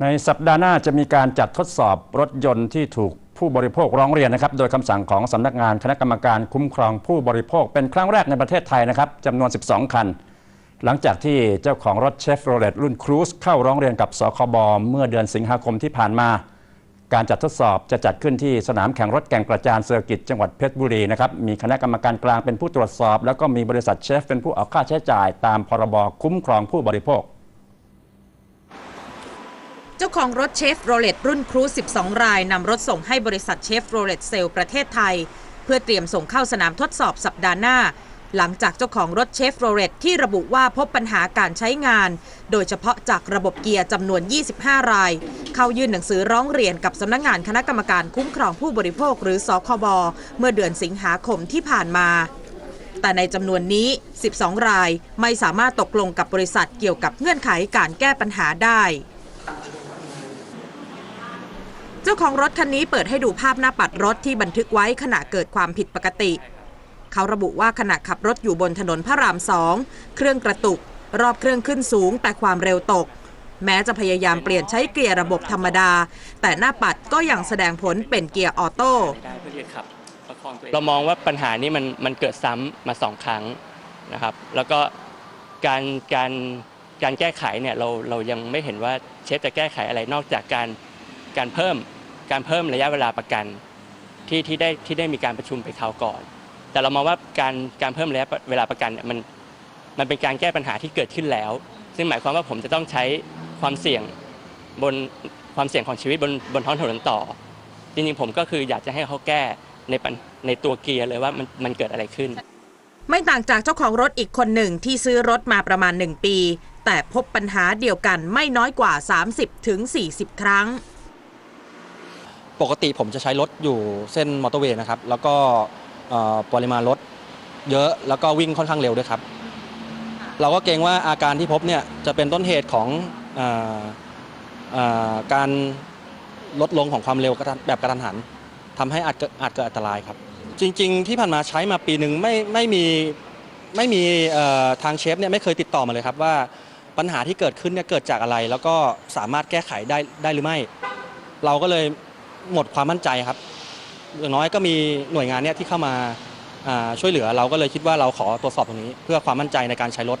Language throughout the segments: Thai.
ในสัปดาห์หน้าจะมีการจัดทดสอบรถยนต์ที่ถูกผู้บริโภคร้องเรียนนะครับ โดยคำสั่งของสำนักงานคณะกรรมการคุ้มครองผู้บริโภคเป็นครั้งแรกในประเทศไทยนะครับจำนวน 12 คัน หลังจากที่เจ้าของรถเชฟโรเลตรุ่นครูซเข้าร้องเรียนกับสคบเมื่อเดือนสิงหาคมที่ผ่านมา การจัดทดสอบจะจัดขึ้นที่สนามแข่งรถแก่งกระจานเซอร์กิตจังหวัดเพชรบุรีนะครับมีคณะกรรมการกลางเป็นผู้ตรวจสอบ แล้วก็มีบริษัทเชฟเป็นผู้ออกค่าใช้จ่าย ตามพรบคุ้มครองผู้บริโภค เจ้าของรถเชฟโรเลตรุ่นครูซ12 รายนำรถส่งให้บริษัทเชฟโรเลตเซลประเทศไทย เพื่อเตรียมส่งเข้าสนามทดสอบสัปดาห์หน้า หลังจากเจ้าของรถเชฟโรเลตที่ระบุว่าพบปัญหาการใช้งาน โดยเฉพาะจากระบบเกียร์จำนวน 25 ราย เข้ายื่นหนังสือร้องเรียนกับสำนักงานคณะกรรมการคุ้มครองผู้บริโภคหรือสคบเมื่อเดือนสิงหาคมที่ผ่านมาแต่ในจำนวนนี้ 12 รายไม่สามารถตกลงกับบริษัทเกี่ยวกับเงื่อนไขการแก้ปัญหาได้ เจ้าของรถคันนี้เปิดให้ดูภาพหน้าปัดรถที่บันทึกไว้ขณะเกิดความผิดปกติ เขาระบุว่าขณะขับรถอยู่บนถนนพระรามสองเครื่องกระตุก รอบเครื่องขึ้นสูง แต่ความเร็วตก แม้จะพยายามเปลี่ยนใช้เกียร์ระบบธรรมดา แต่หน้าปัดก็ยังแสดงผลเป็นเกียร์ออโต้เระคองตัวเองเรามองว่าปัญหานี้มันมันเกิดซ้ำมาสองครั้งนะครับ แล้วก็การการการแก้ไขเนี่ยเราเรายังไม่เห็นว่าเชฟจะแก้ไขอะไรนอกจากการการเพิ่ม การเพิ่มระยะเวลาประกันที่ที่ได้ที่ได้มีการประชุมไปคราวก่อน แต่เรามองว่าการการเพิ่มระยะเวลาประกันเนี่ยมันมันเป็นการแก้ปัญหาที่เกิดขึ้นแล้ว ซึ่งหมายความว่าผมจะต้องใช้ความเสี่ยงบนความเสี่ยงของชีวิตบนบนท้องถนนต่อ จริงๆผมก็คืออยากจะให้เขาแก้ในปัญในตัวเกียร์เลยว่ามันมันเกิดอะไรขึ้น ไม่ต่างจากเจ้าของรถอีกคนหนึ่งที่ซื้อรถมาประมาณ 1 ปี แต่พบปัญหาเดียวกันไม่น้อยกว่า 30-40ถึง40ครั้ง ปกติผมจะใช้รถอยู่เส้นมอเตอร์เวย์นะครับ แล้วก็เอ่อปริมาณรถเยอะแล้วก็วิ่งค่อนข้างเร็วด้วยครับ เราก็เกรงว่าอาการที่พบเนี่ยจะเป็นต้นเหตุของเออเอ่อการลดลงของความเร็วกระทันแบบกระทันหันทำให้อาจเกิดอาจเกิดอันตรายครับ จริง ๆ ที่ผ่านมาใช้มาปีหนึ่งไม่ไม่มีไม่มีเอ่อทางเชฟเนี่ยไม่เคยติดต่อมาเลยครับว่าปัญหาที่เกิดขึ้นเนี่ยเกิดจากอะไร แล้วก็สามารถแก้ไขได้ได้หรือไม่ เราก็เลย หมดความมั่นใจครับอย่างน้อยก็มีหน่วยงานเนี่ยที่เข้ามาช่วยเหลือเราก็เลยคิดว่าเราขอตรวจสอบตรงนี้ เพื่อความมั่นใจในการใช้รถ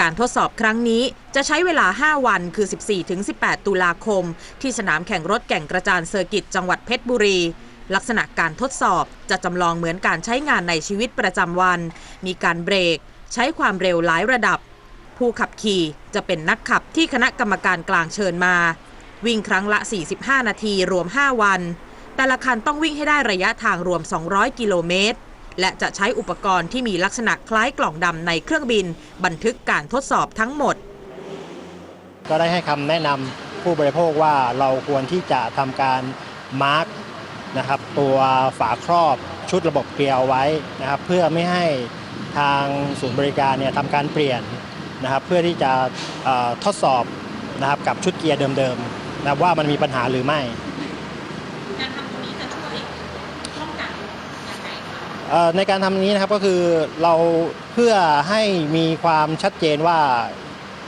การทดสอบครั้งนี้จะใช้เวลา 5 วันคือ 14-18 ตุลาคม ที่สนามแข่งรถแก่งกระจานเซอร์กิตจังหวัดเพชรบุรีลักษณะการทดสอบจะจำลองเหมือนการใช้งานในชีวิตประจำวัน มีการเบรก ใช้ความเร็วหลายระดับ ผู้ขับขี่จะเป็นนักขับที่คณะกรรมการกลางเชิญมา วิ่งครั้งละ 45 นาทีรวม 5 วัน แต่ละคันต้องวิ่งให้ได้ระยะทางรวม 200 กิโลเมตร และจะใช้อุปกรณ์ที่มีลักษณะคล้ายกล่องดำในเครื่องบิน บันทึกการทดสอบทั้งหมด ก็ได้ให้คำแนะนำผู้บริโภคว่าเราควรที่จะทำการมาร์กนะครับตัวฝาครอบชุดระบบเกลียวไว้นะครับ เพื่อไม่ให้ทางศูนย์บริการเนี่ยทำการเปลี่ยนนะครับ เพื่อที่จะทดสอบนะครับกับชุดเกียร์เดิมๆ นะครับว่ามันมีปัญหาหรือไม่การทำตรงนี้จะช่วยป้องกันยังไงคะเอ่อในการทำนี้นะครับก็คือเราเพื่อให้มีความชัดเจนว่า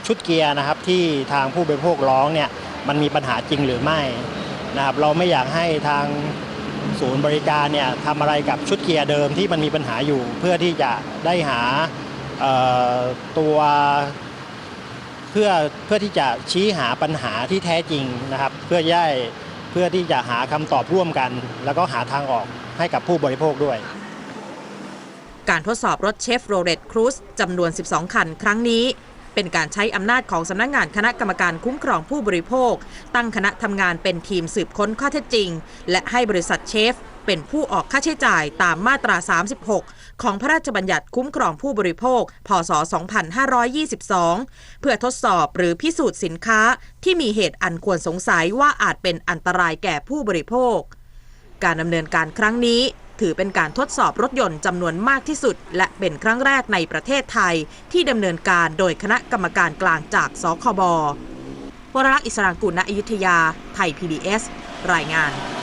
ชุดเกียร์นะครับที่ทางผู้บริโภคร้องเนี่ยมันมีปัญหาจริงหรือไม่นะครับเราไม่อยากให้ทางศูนย์บริการเนี่ยทำอะไรกับชุดเกียร์เดิมที่มันมีปัญหาอยู่ เพื่อที่จะได้หาเอ่อตัว เพื่อเพื่อที่จะชี้หาปัญหาที่แท้จริงนะครับ เพื่อได้เพื่อที่จะหาคำตอบร่วมกัน แล้วก็หาทางออกให้กับผู้บริโภคด้วย การทดสอบรถเชฟโรเลตครูซจำนวน 12 คันครั้งนี้ เป็นการใช้อำนาจของสำนักงานคณะกรรมการคุ้มครองผู้บริโภค ตั้งคณะทำงานเป็นทีมสืบค้นข้อเท็จจริง และให้บริษัทเชฟ เป็นผู้ออกค่าใช้จ่ายตามมาตรา 36 ของพระราชบัญญัติคุ้มครองผู้บริโภค พศ 2522 เพื่อทดสอบหรือพิสูจน์สินค้าที่มีเหตุอันควรสงสัยว่าอาจเป็นอันตรายแก่ผู้บริโภค การดำเนินการครั้งนี้ถือเป็นการทดสอบรถยนต์จำนวนมากที่สุด และเป็นครั้งแรกในประเทศไทย ที่ดำเนินการโดยคณะกรรมการกลางจากสคบวรลักษ์อิสรางกุลณอยุธยา ไทย PBS รายงาน